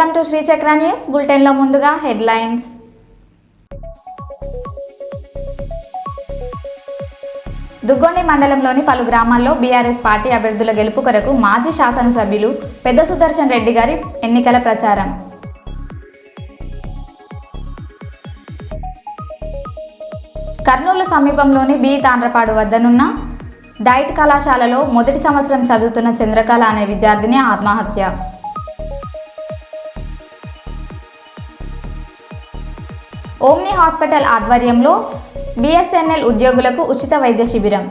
Welcome to Sri Chakra news బులెటిన్లో ముందుగా headlines Duggondi మండలంలోని పలు గ్రామాల్లో బీఆర్ఎస్ పార్టీ అభ్యర్థుల గెలుపు కొరకు మాజీ శాసనసభ్యులు పెద్ద సుదర్శన్ రెడ్డి గారి ఎన్నికల ప్రచారం. కర్నూలు సమీపంలోని బి తాండ్రపాడు వద్దనున్న డైట్ కళాశాలలో మొదటి సంవత్సరం చదువుతున్న చంద్రకళ అనే విద్యార్థిని ఆత్మహత్య. ఓమ్ని హాస్పిటల్ ఆధ్వర్యంలో బిఎస్ఎన్ఎల్ ఉద్యోగులకు ఉచిత వైద్య శిబిరం.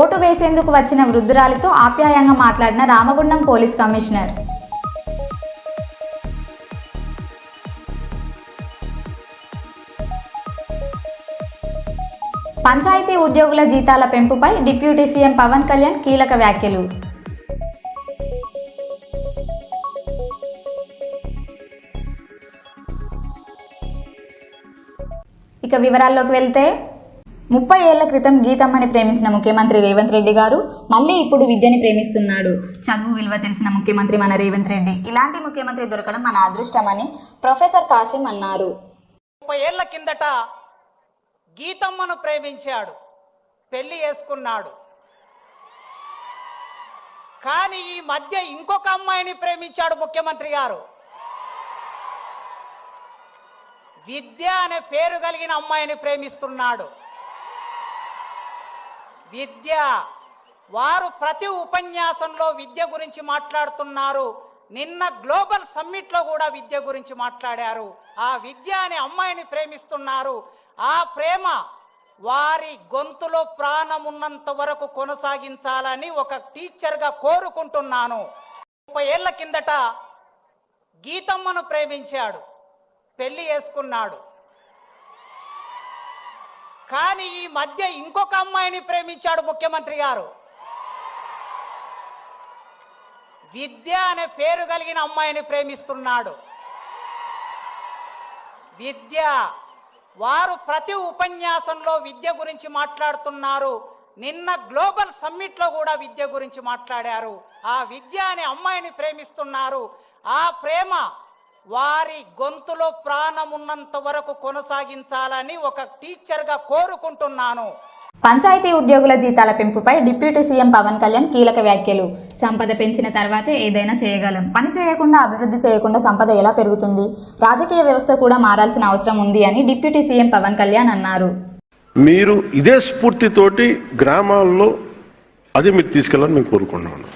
ఓటు వేసేందుకు వచ్చిన వృద్ధురాలితో ఆప్యాయంగా మాట్లాడిన రామగుండం పోలీస్ కమిషనర్. పంచాయతీ ఉద్యోగుల జీతాల పెంపుపై డిప్యూటీ సీఎం పవన్ కళ్యాణ్ కీలక వ్యాఖ్యలు. ఇక వివరాల్లోకి వెళ్తే ముప్పై ఏళ్ళ క్రితం గీతమ్మని ప్రేమించిన ముఖ్యమంత్రి రేవంత్ రెడ్డి గారు మళ్ళీ ఇప్పుడు విద్యని ప్రేమిస్తున్నాడు. చదువు విలువ తెలిసిన ముఖ్యమంత్రి మన రేవంత్ రెడ్డి. ఇలాంటి ముఖ్యమంత్రి దొరకడం మన అదృష్టమని ప్రొఫెసర్ కాసిం అన్నారు. ముప్పై ఏళ్ళ కిందట గీతమ్మను ప్రేమించాడు. పెళ్ళి చేసుకున్నాడు. కానీ ఈ మధ్య ఇంకొక అమ్మాయిని ప్రేమించాడు ముఖ్యమంత్రి గారు. విద్య అనే పేరు కలిగిన అమ్మాయిని ప్రేమిస్తున్నాడు. విద్య వారు ప్రతి ఉపన్యాసంలో విద్య గురించి మాట్లాడుతున్నారు. నిన్న గ్లోబల్ సమ్మిట్లో కూడా విద్య గురించి మాట్లాడారు. ఆ విద్య అనే అమ్మాయిని ప్రేమిస్తున్నారు. ఆ ప్రేమ వారి గొంతులో ప్రాణం ఉన్నంత వరకు కొనసాగించాలని ఒక టీచర్గా కోరుకుంటున్నాను. ముప్పై ఏళ్ళ కిందట గీతమ్మను ప్రేమించాడు. పెళ్ళి చేసుకున్నాడు. కానీ ఈ మధ్య ఇంకొక అమ్మాయిని ప్రేమించాడు ముఖ్యమంత్రి గారు. విద్య అనే పేరు కలిగిన అమ్మాయిని ప్రేమిస్తున్నాడు. విద్య వారు ప్రతి ఉపన్యాసంలో విద్య గురించి మాట్లాడుతున్నారు. నిన్న గ్లోబల్ సమ్మిట్లో కూడా విద్య గురించి మాట్లాడారు. ఆ విద్య అనే అమ్మాయిని ప్రేమిస్తున్నారు. ఆ ప్రేమ వారి గొంతులో ప్రాణం ఉన్నంత వరకు కొనసాగించాలని ఒక టీచర్గా కోరుకుంటున్నాను. పంచాయతీ ఉద్యోగుల జీతాల పెంపుపై డిప్యూటీ సీఎం పవన్ కళ్యాణ్ కీలక వ్యాఖ్యలు. సంపద పెంచిన తర్వాతే ఏదైనా చేయగలం. పని చేయకుండా అభివృద్ధి చేయకుండా సంపద ఎలా పెరుగుతుంది? రాజకీయ వ్యవస్థ కూడా మారాల్సిన అవసరం ఉంది అని డిప్యూటీ సీఎం పవన్ కళ్యాణ్ అన్నారు. మీరు ఇదే స్ఫూర్తితోటి గ్రామాల్లో అదే మీరు తీసుకెళ్ళాలని మేము కోరుకుంటున్నాను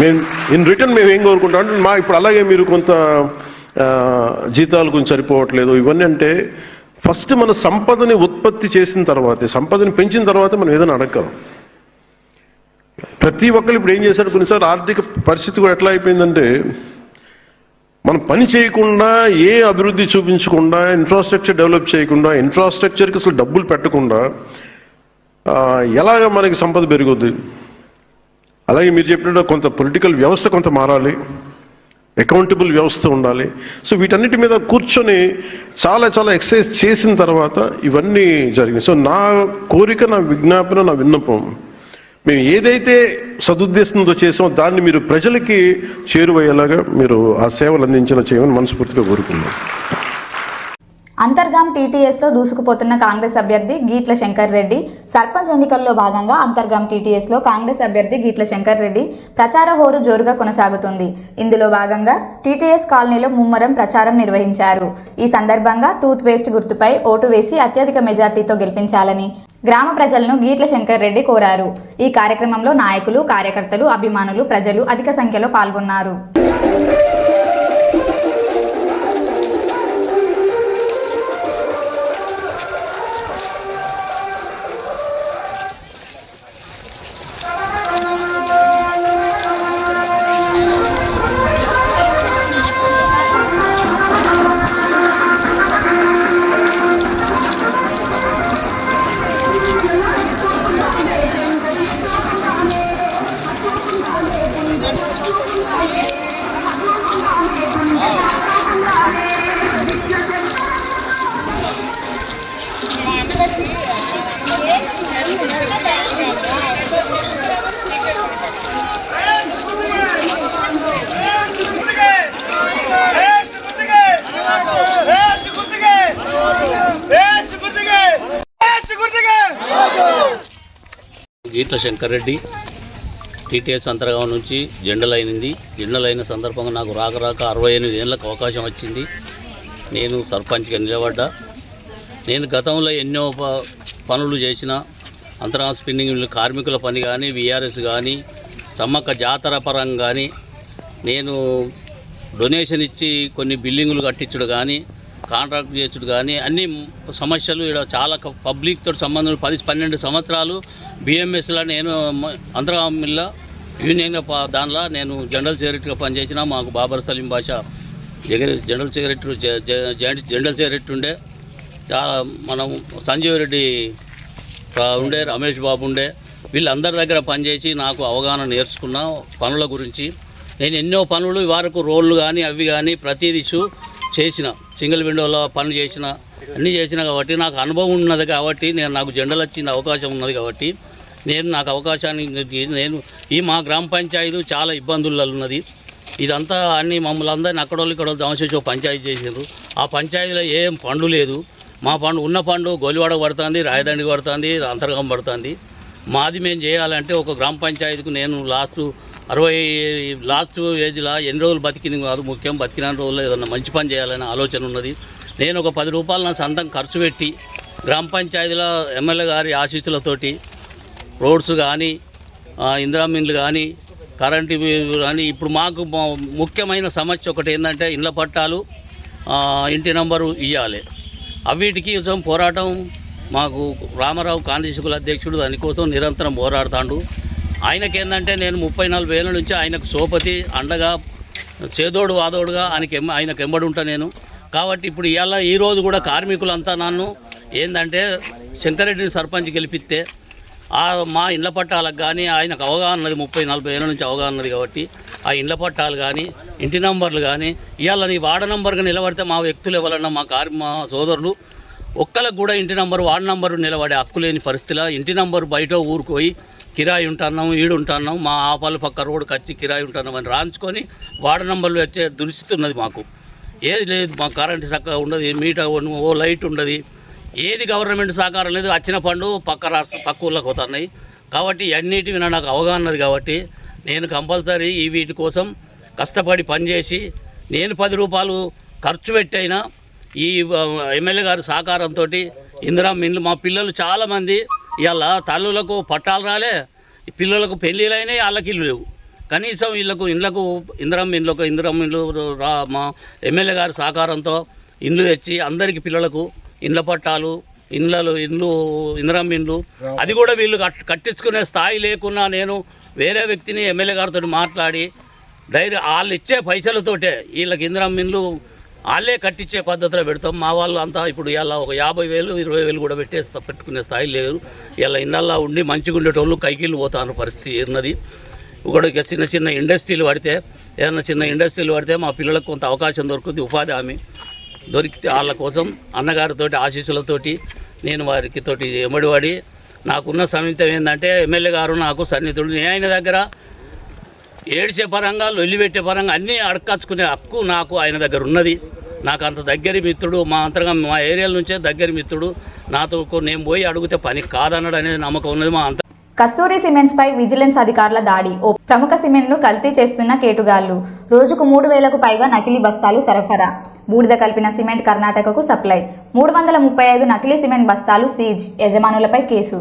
మేము ఇన్ రిటర్న్ మేము ఏం కోరుకుంటాం అంటే మా ఇప్పుడు అలాగే మీరు కొంత జీతాలు కొంచెం సరిపోవట్లేదు. ఇవన్నీ అంటే ఫస్ట్ మన సంపదని ఉత్పత్తి చేసిన తర్వాతే సంపదని పెంచిన తర్వాత మనం ఏదైనా అడగలం ప్రతి ఒక్కరు ఇప్పుడు ఏం చేశారు? కొన్నిసార్లు ఆర్థిక పరిస్థితి కూడా ఎట్లా అయిపోయిందంటే మనం పని చేయకుండా ఏ అభివృద్ధి చూపించకుండా ఇన్ఫ్రాస్ట్రక్చర్ డెవలప్ చేయకుండా ఇన్ఫ్రాస్ట్రక్చర్కి అసలు డబ్బులు పెట్టకుండా ఎలాగ మనకి సంపద పెరుగుద్ది? అలాగే మీరు చెప్పినట్టు కొంత పొలిటికల్ వ్యవస్థ కొంత మారాలి అకౌంటబుల్ వ్యవస్థ ఉండాలి. సో వీటన్నిటి మీద కూర్చొని చాలా చాలా ఎక్సర్సైజ్ చేసిన తర్వాత ఇవన్నీ జరిగింది సో నా కోరిక నా విజ్ఞాపన నా విన్నపం మేము ఏదైతే సదుద్దేశంతో చేసామో దాన్ని మీరు ప్రజలకి చేరువయ్యేలాగా మీరు ఆ సేవలు అందించేలా చేయమని మనస్ఫూర్తిగా కోరుకున్నాం అంతర్గాం టీటీఎస్లో దూసుకుపోతున్న కాంగ్రెస్ అభ్యర్థి గీట్ల శంకర్ రెడ్డి. సర్పంచ్ ఎన్నికల్లో భాగంగా అంతర్గాం టీటీఎస్లో కాంగ్రెస్ అభ్యర్థి గీట్ల శంకర్ రెడ్డి ప్రచార హోరు జోరుగా కొనసాగుతుంది. ఇందులో భాగంగా టీటీఎస్ కాలనీలో ముమ్మరం ప్రచారం నిర్వహించారు. ఈ సందర్భంగా టూత్ పేస్ట్ గుర్తుపై ఓటు వేసి అత్యధిక మెజార్టీతో గెలిపించాలని గ్రామ ప్రజలను గీట్ల శంకర్ రెడ్డి కోరారు. ఈ కార్యక్రమంలో నాయకులు కార్యకర్తలు అభిమానులు ప్రజలు అధిక సంఖ్యలో పాల్గొన్నారు. గీట్ల శంకర్రెడ్డి టీటీఎస్ అంతర్గాం నుంచి జెండలైనది జెండలైన సందర్భంగా నాకు రాక రాక అరవై ఎనిమిది ఏళ్ళకు అవకాశం వచ్చింది. నేను సర్పంచ్గా నిలబడ్డా. నేను గతంలో ఎన్నో పనులు చేసిన అంతరాం స్పిన్నింగ్ కార్మికుల పని కానీ విఆర్ఎస్ కానీ సమ్మక్క జాతర పరంగా కానీ నేను డొనేషన్ ఇచ్చి కొన్ని బిల్డింగులు కట్టించడం కానీ కాంట్రాక్ట్ చేసుడు కానీ అన్ని సమస్యలు ఇక్కడ చాలా పబ్లిక్తో పబ్లిక్ తోటి సంబంధం పది పన్నెండు సంవత్సరాలు బిఎంఎస్లో నేను అంతరామిల్లో యూనియన్ ప- దానిలో నేను జనరల్ సెక్రటరీగా పనిచేసిన మాకు Babar Saleem Basha general secretary joint general secretary ఉండే. చాలా మనం సంజీవ్ రెడ్డి ఉండే రమేష్ బాబు ఉండే. వీళ్ళందరి దగ్గర పనిచేసి నాకు అవగాహన నేర్చుకున్న పనుల గురించి. నేను ఎన్నో పనులు వారికి రోళ్ళు కానీ అవి కానీ ప్రతిదీ చేసిన సింగిల్ విండోలో పనులు చేసిన అన్నీ చేసిన కాబట్టి నాకు అనుభవం ఉన్నది కాబట్టి నేను నాకు జెండలు వచ్చింది అవకాశం ఉన్నది కాబట్టి నేను నాకు అవకాశాన్ని నేను ఈ మా గ్రామ పంచాయతీ చాలా ఇబ్బందుల్లో ఉన్నది. ఇదంతా అన్ని మమ్మల్ని అందరిని అక్కడోళ్ళు ఇక్కడ దమచేసి ఒక పంచాయతీ చేసారు ఆ పంచాయతీలో ఏం పండు లేదు. మా పండు ఉన్న పండు గోలివాడ పడుతుంది రాయదండి పడుతుంది అంతర్గం పడుతుంది. మాది మేము చేయాలంటే ఒక గ్రామ పంచాయతీకి నేను లాస్ట్ అరవై లాస్ట్ ఏజ్లో ఎన్ని రోజులు బతికింది కాదు ముఖ్యం బతికిన రోజుల్లో ఏదన్నా మంచి పని చేయాలనే ఆలోచన ఉన్నది. నేను ఒక పది రూపాయలు నా సొంతం ఖర్చు పెట్టి గ్రామ పంచాయతీలో ఎమ్మెల్యే గారి ఆశీస్సులతోటి రోడ్స్ కానీ ఇందిరామిన్లు కానీ కరెంటు కానీ ఇప్పుడు మాకు ముఖ్యమైన సమస్య ఒకటి ఏంటంటే ఇళ్ళ పట్టాలు ఇంటి నంబరు ఇవ్వాలి అవిటికి కొంచెం పోరాటం మాకు రామారావు కాంతిశుకుల అధ్యక్షుడు దానికోసం నిరంతరం పోరాడుతాడు. ఆయనకి ఏంటంటే నేను ముప్పై నలభై ఏళ్ళ నుంచి ఆయనకు సోపతి అండగా చేదోడు వాదోడుగా ఆయనకి ఎమ్మ ఆయనకు ఎంబడి ఉంటా నేను. కాబట్టి ఇప్పుడు ఇవాళ ఈ రోజు కూడా కార్మికులంతా నన్ను ఏంటంటే శంకరెడ్డిని సర్పంచ్ గెలిపిస్తే మా ఇళ్ళ పట్టాలకు కానీ ఆయనకు అవగాహన ఉన్నది ముప్పై నలభై ఏళ్ళ నుంచి అవగాహన ఉన్నది కాబట్టి ఆ ఇళ్ళ పట్టాలు కానీ ఇంటి నంబర్లు కానీ ఇవాళ నీ వార్డ్ నంబర్గా నిలబడితే మా వ్యక్తులు ఎవరన్నా మా కార్ మా సోదరులు ఒక్కలకు కూడా ఇంటి నంబరు వార్డు నంబరు నిలబడే హక్కు లేని పరిస్థితిలో ఇంటి నంబరు బయట ఊరుకోయి కిరాయి ఉంటున్నాం ఈడు ఉంటున్నాం మా ఆపాలు పక్క రోడ్డుకి వచ్చి కిరాయి ఉంటున్నాం అని రాంచుకొని వార్డు నంబర్లు వచ్చే దురిస్థితి ఉన్నది మాకు. ఏది లేదు మా కరెంటు చక్కగా ఉండదు మీటర్ ఓ లైట్ ఉండదు. ఏది గవర్నమెంట్ సహకారం లేదు వచ్చిన పండు పక్క రాష్ట్ర పక్క ఊళ్ళకి పోతున్నాయి. కాబట్టి అన్నిటి మీద నాకు అవగాహన ఉన్నది కాబట్టి నేను కంపల్సరీ ఈ వీటి కోసం కష్టపడి పనిచేసి నేను పది రూపాయలు ఖర్చు పెట్టైనా ఈ ఎమ్మెల్యే గారి సహకారంతో ఇందిరా మిల్లు మా పిల్లలు చాలామంది ఇవాళ తల్లులకు పట్టాలు రాలే ఈ పిల్లలకు పెళ్ళిళ్ళు అయినాయి వాళ్ళకి ఇల్లు లేవు. కనీసం వీళ్ళకు ఇళ్ళకు ఇందిరం ఇళ్ళకు ఇందిరం ఇల్లు రా మా ఎమ్మెల్యే గారి సహకారంతో ఇండ్లు తెచ్చి అందరికి పిల్లలకు ఇండ్ల పట్టాలు ఇండ్లలు ఇండ్లు ఇందిరం ఇండ్లు అది కూడా వీళ్ళు కట్ కట్టించుకునే స్థాయి లేకున్నా నేను వేరే వ్యక్తిని ఎమ్మెల్యే గారితో మాట్లాడి డైరీ వాళ్ళు ఇచ్చే పైసలతోటే వీళ్ళకి ఇందిరం ఇండ్లు వాళ్ళే కట్టించే పద్ధతిలో పెడతాం. మా వాళ్ళు అంతా ఇప్పుడు ఇలా ఒక యాభై వేలు ఇరవై వేలు కూడా పెట్టేస్తా పెట్టుకునే స్థాయి లేదు ఇలా ఇన్నల్లా ఉండి మంచిగా ఉండేటోళ్ళు కైకిళ్ళు పోతాను పరిస్థితి ఉన్నది. ఇక్కడ చిన్న చిన్న ఇండస్ట్రీలు పడితే ఏదైనా చిన్న ఇండస్ట్రీలు పడితే మా పిల్లలకు కొంత అవకాశం దొరుకుతుంది ఉపాధి హామీ దొరికితే వాళ్ళ కోసం అన్నగారితోటి ఆశీస్సులతోటి నేను వారికి తోటి ఎమ్మడివాడి నాకున్న సమీతం ఏంటంటే ఎమ్మెల్యే గారు నాకు సన్నిహితుడు. నేను ఆయన దగ్గర ఏడ్చే పరంగా లొల్లిపెట్టే పరంగా అన్నీ అడకచ్చుకునే హక్కు నాకు ఆయన దగ్గర ఉన్నది. నాకు అంత దగ్గరి మిత్రుడు మా అంతరంగా మా ఏరియాల నుంచే దగ్గరి మిత్రుడు. నాతో నేను పోయి అడిగితే పని కాదన్నాడు అనేది నమ్మకం ఉన్నది మా అంత. కస్తూరి సిమెంట్స్ పై విజిలెన్స్ అధికారుల దాడి. ఓ ప్రముఖ సిమెంట్ను కల్తీ చేస్తున్న కేటుగాళ్ళు రోజుకు మూడు వేలకు పైగా నకిలీ బస్తాలు సరఫరా. బూడిద కలిపిన సిమెంట్ కర్ణాటకకు సప్లై. మూడు వందల ముప్పై ఐదు నకిలీ సిమెంట్ బస్తాలు సీజ్. యజమానులపై కేసు.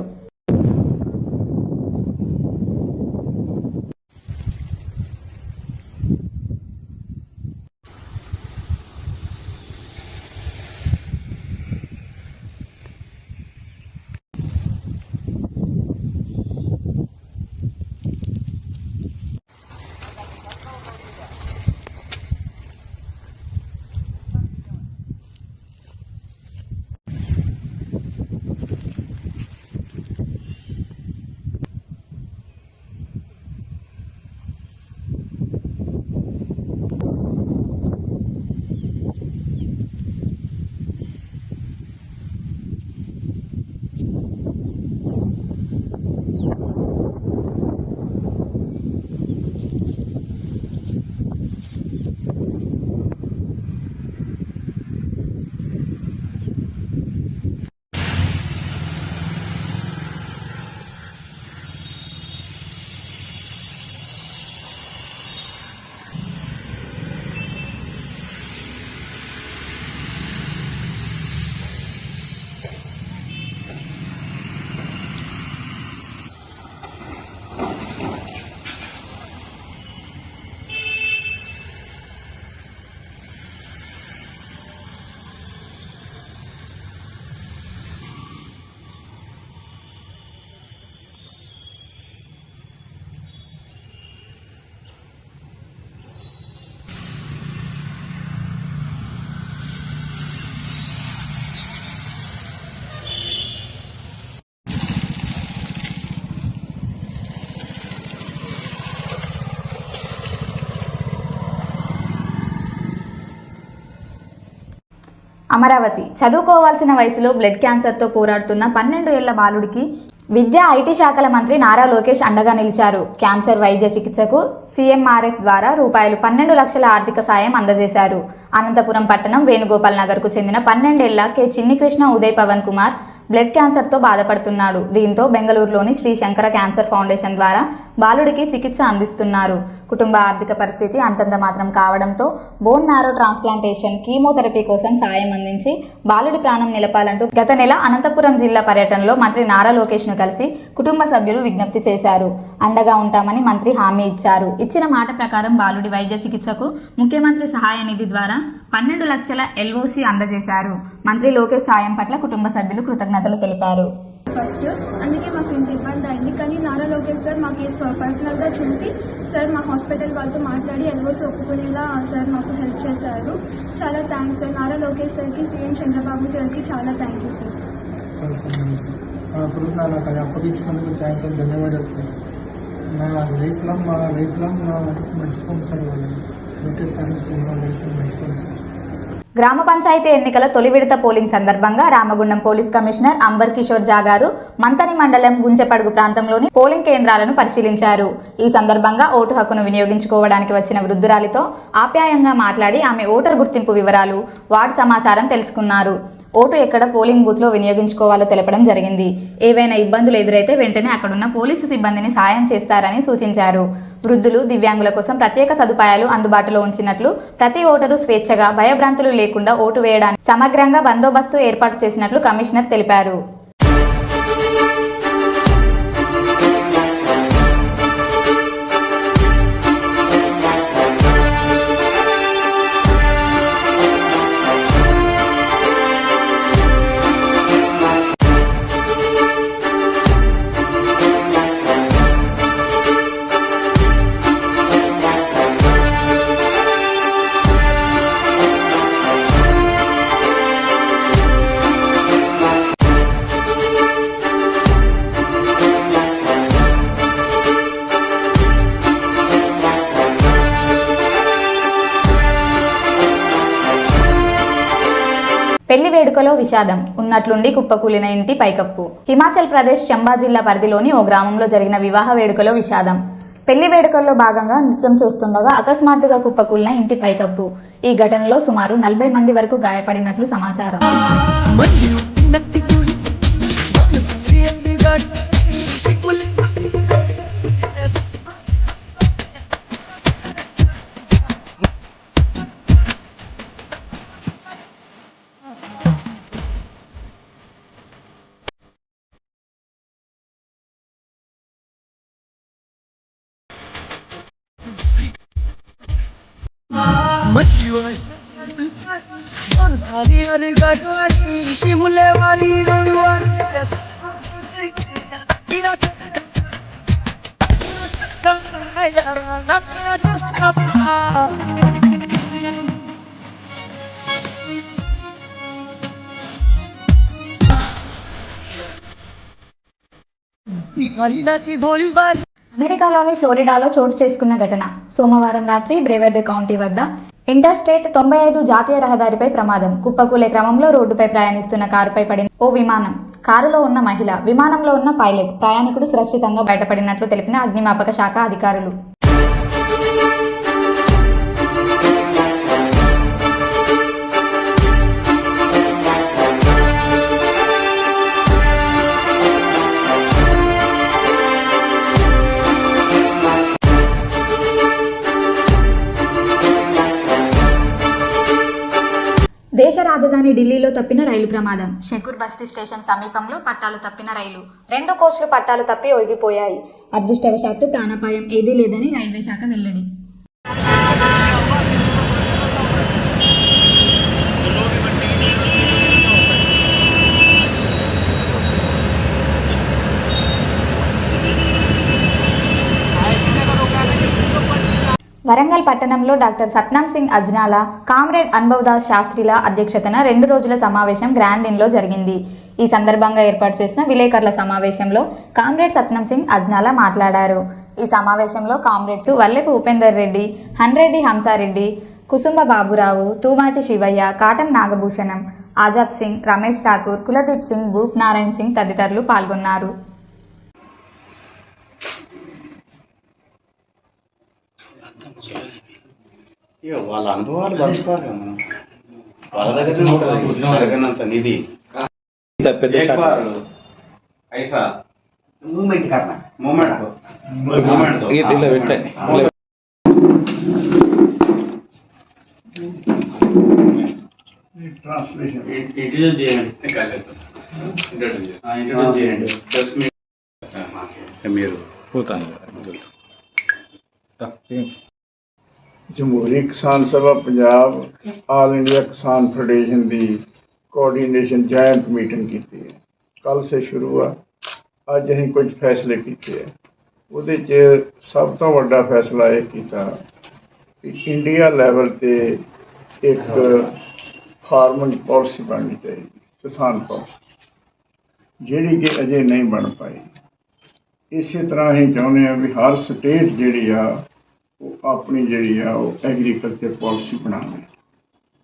అమరావతి. చదువుకోవాల్సిన వయసులో బ్లడ్ క్యాన్సర్తో పోరాడుతున్న పన్నెండు ఏళ్ళ బాలుడికి విద్యా ఐటీ శాఖల మంత్రి నారా లోకేష్ అండగా నిలిచారు. క్యాన్సర్ వైద్య చికిత్సకు సీఎంఆర్ఎఫ్ ద్వారా రూపాయలు పన్నెండు లక్షల ఆర్థిక సాయం అందజేశారు. అనంతపురం పట్టణం వేణుగోపాల్ నగర్కు చెందిన పన్నెండేళ్ళ కె చిన్ని కృష్ణ ఉదయ్ పవన్ కుమార్ బ్లడ్ క్యాన్సర్తో బాధపడుతున్నాడు. దీంతో బెంగళూరులోని శ్రీ శంకర క్యాన్సర్ ఫౌండేషన్ ద్వారా బాలుడికి చికిత్స అందిస్తున్నారు. కుటుంబ ఆర్థిక పరిస్థితి అంతంత మాత్రం కావడంతో బోన్ మ్యారో ట్రాన్స్ప్లాంటేషన్ కీమోథెరపీ కోసం సాయం అందించి బాలుడి ప్రాణం నిలపాలంటూ గత నెల అనంతపురం జిల్లా పర్యటనలో మంత్రి నారా లోకేష్ను కలిసి కుటుంబ సభ్యులు విజ్ఞప్తి చేశారు. అండగా ఉంటామని మంత్రి హామీ ఇచ్చారు. ఇచ్చిన మాట ప్రకారం బాలుడి వైద్య చికిత్సకు ముఖ్యమంత్రి సహాయ నిధి ద్వారా పన్నెండు లక్షల ఎల్ఓసి అందజేశారు. మంత్రి లోకేష్ సాయం పట్ల కుటుంబ సభ్యులు కృతజ్ఞతలు తెలిపారు. ఫస్ట్. అందుకే మాకు ఇంత ఇబ్బంది అయింది. కానీ నారా లోకేష్ సార్ మాకు పర్సనల్గా చూసి సార్ మా హాస్పిటల్ వాళ్ళతో మాట్లాడి ఎల్ఓసి ఒప్పుకునేలా సార్ మాకు హెల్ప్ చేశారు. చాలా థ్యాంక్స్ సార్. నారా లోకేష్ సార్కి సీఎం చంద్రబాబు సార్కి చాలా థ్యాంక్ యూ సార్. చాలా సార్. నాకు అది అప్పగించినందుకు థ్యాంక్స్ సార్ ధన్యవాదాలు సార్. నా లైఫ్ లాంగ్ మా లైఫ్ లాంగ్ మర్చిపోను సార్ వాళ్ళని. లోకేష్ సార్ నా మర్చిపోను సార్. గ్రామ పంచాయతీ ఎన్నికల తొలి విడత పోలింగ్ సందర్భంగా Ramagundam police commissioner amber Kishore Jha గారు మంతని మండలం గుంచెపడుగు ప్రాంతంలోని పోలింగ్ కేంద్రాలను పరిశీలించారు. ఈ సందర్భంగా ఓటు హక్కును వినియోగించుకోవడానికి వచ్చిన వృద్ధురాలితో ఆప్యాయంగా మాట్లాడి ఆమె ఓటర్ గుర్తింపు వివరాలు వార్డు సమాచారం తెలుసుకున్నారు. ఓటు ఎక్కడ పోలింగ్ బూత్లో వినియోగించుకోవాలో తెలపడం జరిగింది. ఏవైనా ఇబ్బందులు ఎదురైతే వెంటనే అక్కడున్న పోలీసు సిబ్బందిని సాయం చేస్తారని సూచించారు. వృద్ధులు దివ్యాంగుల కోసం ప్రత్యేక సదుపాయాలు అందుబాటులో ఉంచినట్లు ప్రతి ఓటరు స్వేచ్ఛగా భయభ్రాంతులు లేకుండా ఓటు వేయడానికి సమగ్రంగా బందోబస్తు ఏర్పాటు చేసినట్లు కమిషనర్ తెలిపారు. పెళ్ళి వేడుకలో విషాదం ఉన్నట్లుండి కుప్పకూలిన ఇంటి పైకప్పు హిమాచల్ ప్రదేశ్ చంబా జిల్లా పరిధిలోని ఓ గ్రామంలో జరిగిన వివాహ వేడుకలో విషాదం పెళ్ళి వేడుకల్లో భాగంగా నృత్యం చేస్తుండగా అకస్మాత్తుగా కుప్పకూలిన ఇంటి పైకప్పు ఈ ఘటనలో సుమారు నలభై మంది వరకు గాయపడినట్లు సమాచారం అమెరికాలోని ఫ్లోరిడాలో చోటు చేసుకున్న ఘటన. సోమవారం రాత్రి బ్రేవర్డ్ కౌంటీ వద్ద ఇంటర్ స్టేట్ తొంభై ఐదు జాతీయ రహదారిపై ప్రమాదం. కుప్పకూలే క్రమంలో రోడ్డుపై ప్రయాణిస్తున్న కారుపై పడిన ఓ విమానం. కారులో ఉన్న మహిళ విమానంలో ఉన్న పైలట్ ప్రయాణికుడు సురక్షితంగా బయటపడినట్లు తెలిపిన అగ్నిమాపక శాఖ అధికారులు. రాజధాని ఢిల్లీలో తప్పిన రైలు ప్రమాదం. షకూర్ బస్తీ స్టేషన్ సమీపంలో పట్టాలు తప్పిన రైలు. రెండు కోచ్లు పట్టాలు తప్పి ఒగిపోయాయి అదృష్టవశాత్తు ప్రాణాపాయం ఏదీ లేదని రైల్వే శాఖ వెల్లడి. వరంగల్ పట్టణంలో డాక్టర్ సత్నాం సింగ్ అజ్నాలా కామ్రేడ్ అన్బవ్దాస్ శాస్త్రిల అధ్యక్షతన రెండు రోజుల సమావేశం గ్రాండ్ ఇన్లో జరిగింది. ఈ సందర్భంగా ఏర్పాటు చేసిన విలేకరుల సమావేశంలో కామ్రేడ్ సత్నం సింగ్ అజ్నాలా మాట్లాడారు. ఈ సమావేశంలో కామ్రేడ్స్ వల్లెపు ఉపేందర్ రెడ్డి హన్రెడ్డి హంసారెడ్డి కుసుంబ బాబురావు తూమాటి శివయ్య కాటం నాగభూషణం ఆజాద్ సింగ్ రమేష్ ఠాకూర్ కులదీప్ సింగ్ భూప్ నారాయణ్ సింగ్ తదితరులు పాల్గొన్నారు. ఇక వాళ్ళ అనుభవాలు పంచుకోవాలి కదా వాళ్ళ దగ్గర ఉంటుంది. జరగనంత నిధి. ఐసా. మూమెంట్ కదా మూమెంట్. మూమెంట్. చేయండి. చేయండి. మీరు. పోతాను Jamhoori Kisan Sabha Punjab all India Kisan federation ਦੀ ਕੋਆਰਡੀਨੇਸ਼ਨ ਜਾਇੰਟ ਮੀਟਿੰਗ ਕੀਤੀ ਹੈ। ਕੱਲ ਸੇ ਸ਼ੁਰੂ ਆ। ਅੱਜ ਅਸੀਂ ਕੁਝ ਫੈਸਲੇ ਕੀਤੇ ਆ। ਉਹਦੇ 'ਚ ਸਭ ਤੋਂ ਵੱਡਾ ਫੈਸਲਾ ਇਹ ਕੀਤਾ ਕਿ ਇੰਡੀਆ ਲੈਵਲ ਤੇ ਇੱਕ ਫਾਰਮਿੰਗ ਪਾਲਿਸੀ ਬਣਨੀ ਚਾਹੀਦੀ, ਕਿਸਾਨ ਪਾਲਿਸੀ ਜਿਹੜੀ ਕਿ ਅਜੇ ਨਹੀਂ ਬਣ ਪਾਈ। ਇਸੇ ਤਰ੍ਹਾਂ ਹੀ ਚਾਹੁੰਦੇ ਆ ਵੀ ਹਰ ਸਟੇਟ ਜਿਹੜੀ ਆ ਉਹ ਆਪਣੀ ਜਿਹੜੀ ਆ ਉਹ ਐਗਰੀਕਲਚਰ ਪਾਲਿਸੀ ਬਣਾਵੇ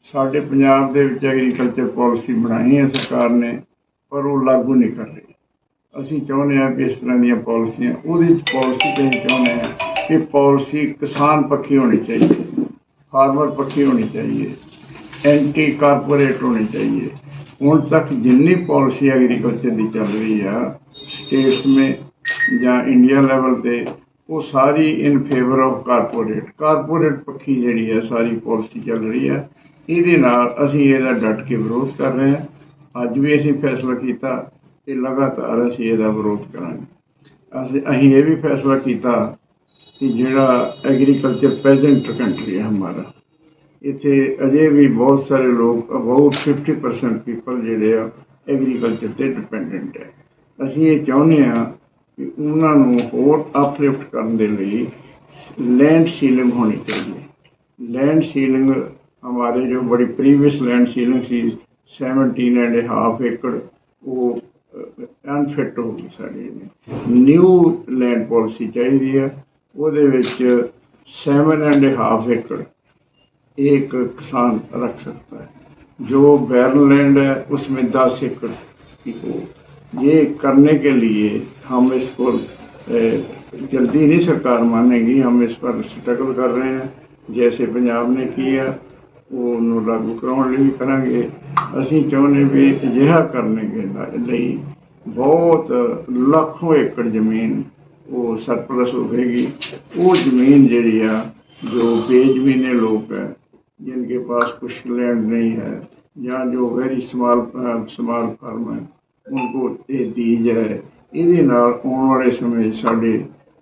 ਸਾਡੇ ਪੰਜਾਬ ਦੇ ਵਿੱਚ ਐਗਰੀਕਲਚਰ ਪਾਲਿਸੀ ਬਣਾਈ ਹੈ, ਸਰਕਾਰ ਨੇ, ਪਰ ਉਹ ਲਾਗੂ ਨਹੀਂ ਕਰ ਰਹੀ। ਅਸੀਂ ਚਾਹੁੰਦੇ ਹਾਂ ਕਿ ਇਸ ਤਰ੍ਹਾਂ ਦੀਆਂ ਪਾਲਿਸੀਆਂ ਉਹਦੀ ਪਾਲਿਸੀ ਤੇ ਚਾਹੁੰਦੇ ਹਾਂ ਕਿ ਪਾਲਿਸੀ ਕਿਸਾਨ ਪੱਖੀ ਹੋਣੀ ਚਾਹੀਏ ਫਾਰਮਰ ਪੱਖੀ ਹੋਣੀ ਚਾਹੀਏ ਐਂਟੀ ਕਾਰਪੋਰੇਟ ਹੋਣੀ ਚਾਹੀਏ। ਹੁਣ ਤੱਕ ਜਿੰਨੀ ਪਾਲਿਸੀ ਐਗਰੀਕਲਚਰ ਦੀ ਚੱਲ ਰਹੀ ਆ ਸਟੇਟਸ में ਜਾਂ ਇੰਡੀਆ ਲੈਵਲ ਤੇ ਉਹ ਸਾਰੀ in favour of corporate corporate ਪੱਖੀ ਜਿਹੜੀ ਹੈ, ਸਾਰੀ ਪਾਲਿਸੀ ਚੱਲ ਰਹੀ ਹੈ। ਇਹਦੇ ਨਾਲ ਅਸੀਂ ਇਹਦਾ ਡਟ ਕੇ ਵਿਰੋਧ ਕਰ ਰਹੇ ਹਾਂ। ਅੱਜ ਵੀ ਅਸੀਂ ਫੈਸਲਾ ਕੀਤਾ ਕਿ ਲਗਾਤਾਰ ਅਸੀਂ ਇਹਦਾ ਵਿਰੋਧ ਕਰਾਂਗੇ। ਅਸੀਂ ਅਸੀਂ ਇਹ ਵੀ ਫੈਸਲਾ ਕੀਤਾ ਕਿ ਜਿਹੜਾ ਐਗਰੀਕਲਚਰ ਪ੍ਰੈਜੈਂਟ ਕੰਟਰੀ ਹੈ ਹਮਾਰਾ, ਇੱਥੇ ਅਜੇ ਵੀ ਬਹੁਤ ਸਾਰੇ ਲੋਕ ਅਬਾਊਟ 50% ਪੀਪਲ ਜਿਹੜੇ ਆ ਐਗਰੀਕਲਚਰ ਤੇ ਡਿਪੈਂਡੈਂਟ ਹੈ। ਅਸੀਂ ਇਹ ਚਾਹੁੰਦੇ ਹਾਂ ਕਿ ਉਹਨਾਂ ਨੂੰ ਹੋਰ ਅਪਲਿਫਟ ਕਰਨ ਦੇ ਲਈ ਲੈਂਡ ਸੀਲਿੰਗ ਹੋਣੀ ਚਾਹੀਦੀ ਲੈਂਡ ਸੀਲਿੰਗ ਹਮਾਰੇ ਜੋ ਬੜੀ ਪ੍ਰੀਵੀਅਸ ਲੈਂਡ ਸੀਲਿੰਗ ਸੀ 17 ਐਂਡ ਹਾਫ ਏਕੜ ਉਹ ਅਨਫਿਟ ਹੋ ਗਈ ਸਾਡੀ ਨਿਊ ਲੈਂਡ ਪਾਲਿਸੀ ਚਾਹੀਦੀ ਹੈ ਉਹਦੇ ਵਿੱਚ 7 ਐਂਡ ਹਾਫ ਏਕੜ एक किसान रख सकता है जो बैरन लैंड है उसमें दस एकड़ की हो ये करने के लिए हम इसको ए, जल्दी नहीं सरकार मानेगी हम इस पर स्ट्रगल कर रहे हैं जैसे पंजाब ने किया ਉਹਨੂੰ ਲਾਗੂ ਕਰਾਉਣ ਲਈ ਵੀ ਕਰਾਂਗੇ ਅਸੀਂ ਚਾਹੁੰਦੇ ਵੀ ਅਜਿਹਾ ਕਰਨੇ ਦੇ ਲ- ਲਈ ਬਹੁਤ ਲੱਖੋਂ ਏਕੜ ਜ਼ਮੀਨ ਉਹ ਸਰਪਲਸ ਹੋਵੇਗੀ ਉਹ ਜ਼ਮੀਨ ਜਿਹੜੀ ਆ जो बेजमीने लोग हैं जिनके पास कुछ लैंड नहीं है या जो वेरी स्मॉल स्मॉल फार्म है ਇਹ ਦੀ ਹੈ, ਇਹਦੇ ਨਾਲ ਆਉਣ ਵਾਲੇ ਸਮੇਂ ਸਾਡੇ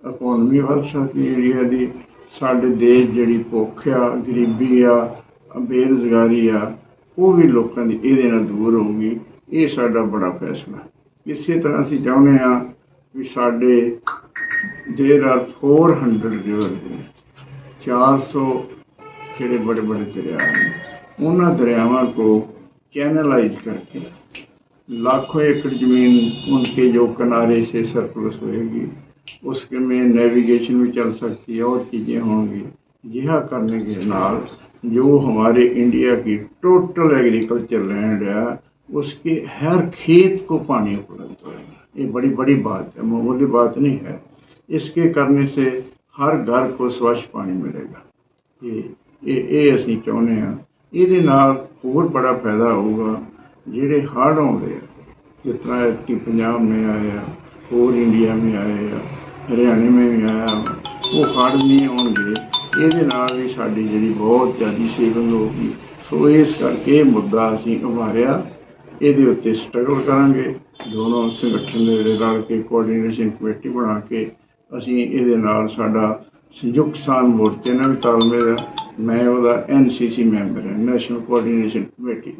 ਇਕਨੋਮੀ ਵੱਧ ਸਕਦੀ ਹੈ ਦੀ ਸਾਡੇ ਦੇਸ਼ ਜਿਹੜੀ ਭੁੱਖ ਆ, ਗਰੀਬੀ ਆ, ਬੇਰੁਜ਼ਗਾਰੀ ਆ, ਉਹ ਵੀ ਲੋਕਾਂ ਦੀ ਇਹਦੇ ਨਾਲ ਦੂਰ ਹੋਊਗੀ, ਇਹ ਸਾਡਾ ਬੜਾ ਫੈਸਲਾ ਇਸੇ ਤਰ੍ਹਾਂ ਅਸੀਂ ਚਾਹੁੰਦੇ ਆ ਵੀ ਸਾਡੇ ਦੇਰ ਆਰ 400 ਰਿਵਰ 400 ਜਿਹੜੇ ਬੜੇ ਬੜੇ ਦਰਿਆ ਨੇ, ਉਹਨਾਂ ਦਰਿਆਵਾਂ ਕੋ ਚੈਨਲਾਈਜ਼ ਕਰਕੇ लाखों एकड़ ज़मीन उनके जो किनारे से सरप्लस होगी उसके में नेविगेशन भी चल सकती है और चीज़ें होंगी। यह करने के नाल जो हमारे इंडिया की टोटल एग्रीकल्चर लैंड है, उसके हर खेत को पानी उपलब्ध होगा ये बड़ी बड़ी बात है, मामूली बात नहीं है। इसके करने से हर घर को स्वच्छ पानी मिलेगा। ये ये ये असं चाहते हैं। ये होर बड़ा फ़ायदा होगा। ਜਿਹੜੇ ਹਾਰਡ ਆਉਂਦੇ ਆ, ਜਿਸ ਤਰ੍ਹਾਂ ਕਿ ਪੰਜਾਬ ਮੇਂ ਆਇਆ ਹੋਰ ਇੰਡੀਆ ਮੇਂ ਆਇਆ ਹਰਿਆਣੇ ਮੇਂ ਵੀ ਆਇਆ ਉਹ ਹੜ ਨਹੀਂ ਆਉਣਗੇ। ਇਹਦੇ ਨਾਲ ਵੀ ਸਾਡੀ ਜਿਹੜੀ ਬਹੁਤ ਜ਼ਿਆਦੀ ਹੋ ਗਈ। ਸੋ ਇਸ ਕਰਕੇ ਮੁੱਦਾ ਅਸੀਂ ਉਭਾਰਿਆ। ਇਹਦੇ ਉੱਤੇ ਸਟਰਗਲ ਕਰਾਂਗੇ। ਦੋਨੋਂ ਸੰਗਠਨ ਦੇ ਰਲ ਕੇ ਕੋਆਰਡੀਨੇਸ਼ਨ ਕਮੇਟੀ ਬਣਾ ਕੇ ਅਸੀਂ ਇਹਦੇ ਨਾਲ ਸਾਡਾ ਸੰਯੁਕਤ ਸਾਨ ਮੋਰਚੇ ਨਾਲ ਵੀ ਤਾਲਮੇਲ ਹੈ। ਮੈਂ ਉਹਦਾ ਐਨਸੀਸੀ ਮੈਂਬਰ ਹਾਂ ਨੈਸ਼ਨਲ ਕੋਆਰਡੀਨੇਸ਼ਨ ਕਮੇਟੀ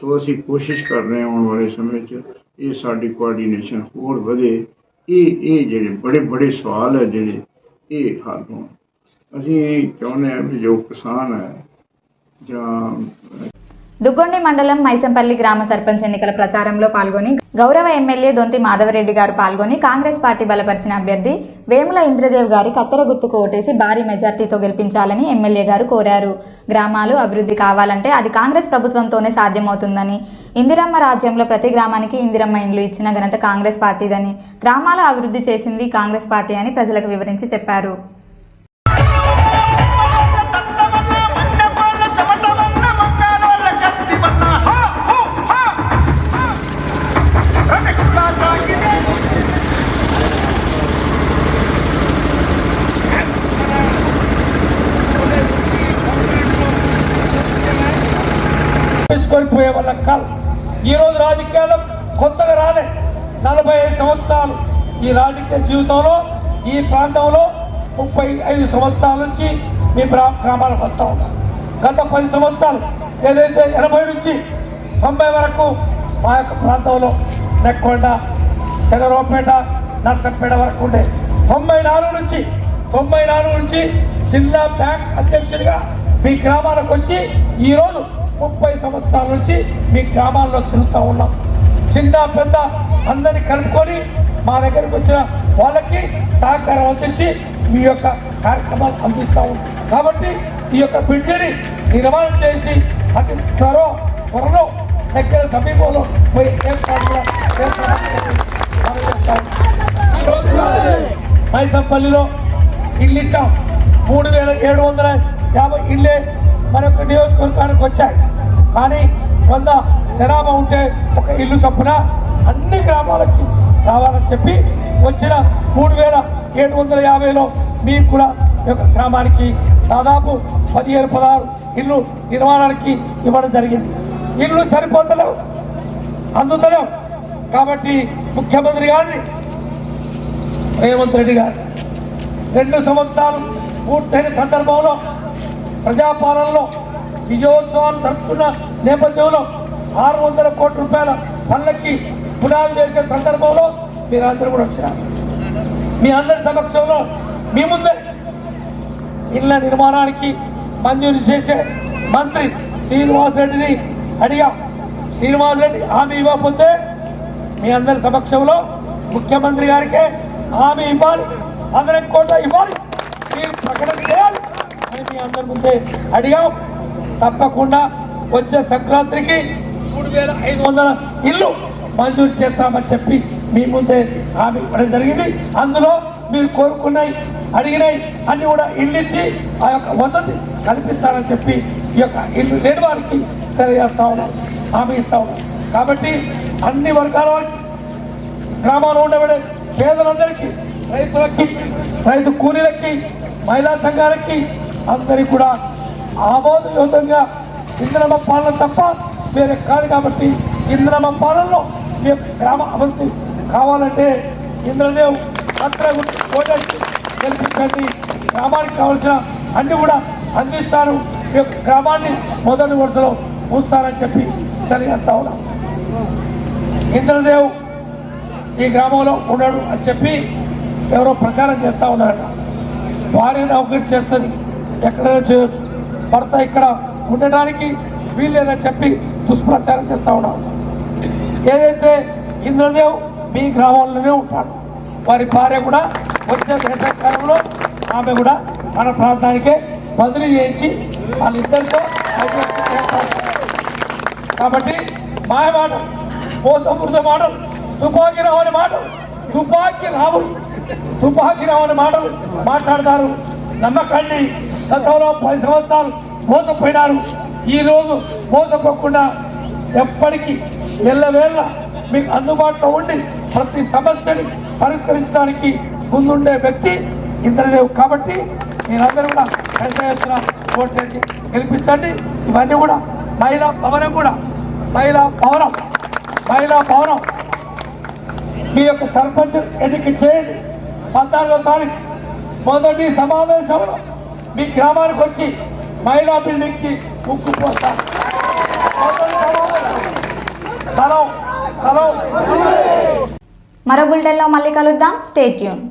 ਸੋ ਅਸੀਂ ਕੋਸ਼ਿਸ਼ ਕਰ ਰਹੇ ਹਾਂ ਆਉਣ ਵਾਲੇ ਸਮੇਂ 'ਚ ਇਹ ਸਾਡੀ ਕੋਆਰਡੀਨੇਸ਼ਨ ਹੋਰ ਵਧੇ। ਇਹ ਇਹ ਜਿਹੜੇ ਬੜੇ ਬੜੇ ਸਵਾਲ ਹੈ ਜਿਹੜੇ ਇਹ ਹੱਲ ਹੋਣ। ਅਸੀਂ ਚਾਹੁੰਦੇ ਹਾਂ ਵੀ ਜੋ ਕਿਸਾਨ ਹੈ ਜਾਂ దుగ్గొండి మండలం మైసంపల్లి గ్రామ సర్పంచ్ ఎన్నికల ప్రచారంలో పాల్గొని గౌరవ ఎమ్మెల్యే దొంతి మాధవరెడ్డి గారు పాల్గొని కాంగ్రెస్ పార్టీ బలపరిచిన అభ్యర్థి వేముల ఇంద్రదేవ్ గారి కత్తెర గుర్తుకు ఓటేసి భారీ మెజార్టీతో గెలిపించాలని ఎమ్మెల్యే గారు కోరారు. గ్రామాలు అభివృద్ధి కావాలంటే అది కాంగ్రెస్ ప్రభుత్వంతోనే సాధ్యమవుతుందని. ఇందిరమ్మ రాజ్యంలో ప్రతి గ్రామానికి ఇందిరమ్మ ఇండ్లు ఇచ్చిన ఘనత కాంగ్రెస్ పార్టీదని. గ్రామాల అభివృద్ధి చేసింది కాంగ్రెస్ పార్టీ అని ప్రజలకు వివరించి చెప్పారు. పెంచుకొని పోయే వాళ్ళం కాదు ఈ రోజు రాజకీయాలు కొత్తగా రాలే. నలభై ఐదు సంవత్సరాలు ఈ రాజకీయ జీవితంలో ఈ ప్రాంతంలో ముప్పై ఐదు సంవత్సరాల నుంచి మీ గ్రామాలకు వస్తూ గత పది సంవత్సరాలు ఏదైతే ఎనభై నుంచి తొంభై వరకు మా యొక్క ప్రాంతంలో నెక్కొండ తెగరోపేట నర్సంపేట వరకు ఉండే తొంభై నాలుగు నుంచి తొంభై నాలుగు నుంచి జిల్లా బ్యాంక్ అధ్యక్షుడిగా మీ గ్రామాలకు వచ్చి ఈరోజు ముప్పై సంవత్సరాల నుంచి మీ గ్రామాల్లో తిరుగుతూ ఉన్నాం. చిన్న పెద్ద అందరిని కలుపుకొని మా దగ్గరికి వచ్చిన వాళ్ళకి సహకారం అందించి మీ యొక్క కార్యక్రమాలు అందిస్తూ ఉంటాం కాబట్టి ఈ యొక్క బిడ్డని నిర్మాణం చేసి అతి త్వరలో త్వరలో దగ్గర సమీపంలో పోయి ఏర్పాటు ఈరోజు మైసంపల్లిలో ఇల్లు ఇచ్చాం. మూడు వేల ఏడు వందల యాభై ఇళ్ళే మనకు నియోజకవర్గానికి వచ్చాయి. కానీ వంద జనాభా ఉంటే ఒక ఇల్లు చొప్పున అన్ని గ్రామాలకి రావాలని చెప్పి వచ్చిన మూడు వేల ఏడు వందల యాభైలో మీకు కూడా ఈ యొక్క గ్రామానికి దాదాపు పదిహేను పదహారు ఇల్లు నిర్మాణానికి ఇవ్వడం జరిగింది. ఇల్లు సరిపోతలేవు అందుతలేవు. కాబట్టి ముఖ్యమంత్రి గారిని రేవంత్ రెడ్డి గారు రెండు సంవత్సరాలు పూర్తయిన సందర్భంలో ప్రజాపాలనలో విజయోత్సవాన్ని జరుపుతున్న నేపథ్యంలో ఆరు వందల కోట్ల రూపాయల పనులకి పునాది వేసే సందర్భంలో మీరందరూ కూడా వచ్చినారు. మీ అందరి సమక్షంలో మీ ముందే ఇళ్ళ నిర్మాణానికి మంజూరు చేసే మంత్రి శ్రీనివాస్ రెడ్డిని అడిగా. శ్రీనివాస్ రెడ్డి హామీ ఇవ్వకపోతే మీ అందరి సమక్షంలో ముఖ్యమంత్రి గారికే హామీ ఇవ్వాలి. అందరం కోట ఇవ్వాలి. మీరు ప్రకటన చేయాలి. మీ అందరి ముందే అడిగాం. తప్పకుండా వచ్చే సంక్రాంతికి మూడు వేల ఐదు వందల ఇల్లు మంజూరు చేస్తామని చెప్పి మీ ముందే హామీ ఇవ్వడం జరిగింది. అందులో మీరు కోరుకున్నాయి అడిగినాయి అన్ని కూడా ఇల్లు ఇచ్చి ఆ యొక్క వసతి కల్పిస్తారని చెప్పి ఈ యొక్క ఇల్లు లేని వారికి తెలియజేస్తా ఉన్నాం. హామీ ఇస్తా ఉన్నాం. కాబట్టి అన్ని వర్గాల వారికి గ్రామాల్లో ఉండబడే పేదలందరికీ రైతులకి రైతు కూలీలకి మహిళా సంఘాలకి అందరికీ కూడా ఆమోదయోగ్యంగా ఇంద్రమ పాలన తప్ప వేరే కాదు కాబట్టి ఇంద్రమ పాలనలో మీ గ్రామ అభివృద్ధి కావాలంటే ఇంద్రదేవ్ అక్కడ ఓటేసి గెలిపించండి. గ్రామానికి కావాల్సిన అన్ని కూడా అందిస్తాను మీ యొక్క గ్రామాన్ని మొదటి వరుసలో ఉంచుతానని చెప్పి తెలియజేస్తా ఉన్నాం. ఇంద్రదేవ్ ఈ గ్రామంలో ఉన్నాడు అని చెప్పి ఎవరో ప్రచారం చేస్తూ ఉన్నారట. భార్య నౌకరి చేస్తుంది. ఎక్కడైనా చేయొచ్చు భర్త ఇక్కడ ఉండడానికి వీల్లేదని చెప్పి దుష్ప్రచారం చేస్తూ ఉన్నారు ఏదైతే ఇంద్రదేవ్ మీ గ్రామంలోనే ఉంటాడు వారి భార్య కూడా వచ్చే వేసవికాలంలో ఆమె కూడా మన ప్రాంతానికే బదిలీ చేయించి వాళ్ళిద్దరితో కాబట్టి మాయ మాట మోసపూరిత మాటలు తుపాకి రావని మాటలు తుపాకి రావు తుపాకి రావని మాటలు మాట్లాడతారు. నమ్మకాన్ని గతంలో పది సంవత్సరాలు మోసపోయినారు. ఈరోజు మోసపోకుండా ఎప్పటికీ ఎల్లవేళ్ళ మీకు అందుబాటులో ఉండి ప్రతి సమస్యని పరిష్కరించడానికి ముందుండే వ్యక్తి ఇంద్రదేవ్ కాబట్టి మీరందరూ కూడా పెద్ద ఎత్తున ఓటేసి గెలిపించండి. ఇవన్నీ కూడా మహిళా భవనం కూడా మహిళా భవనం మహిళా భవనం. మీ యొక్క సర్పంచ్ ఎన్నిక చేయండి. పద్నాలుగో తారీఖు మొదటి సమావేశంలో మీ గ్రామానికి వచ్చి మహిళా బిల్డింగ్కి ఉక్కు పోస్తారు మొదటి సమావేశం. మరో బులెటిన్లో మళ్ళీ కలుద్దాం. State tune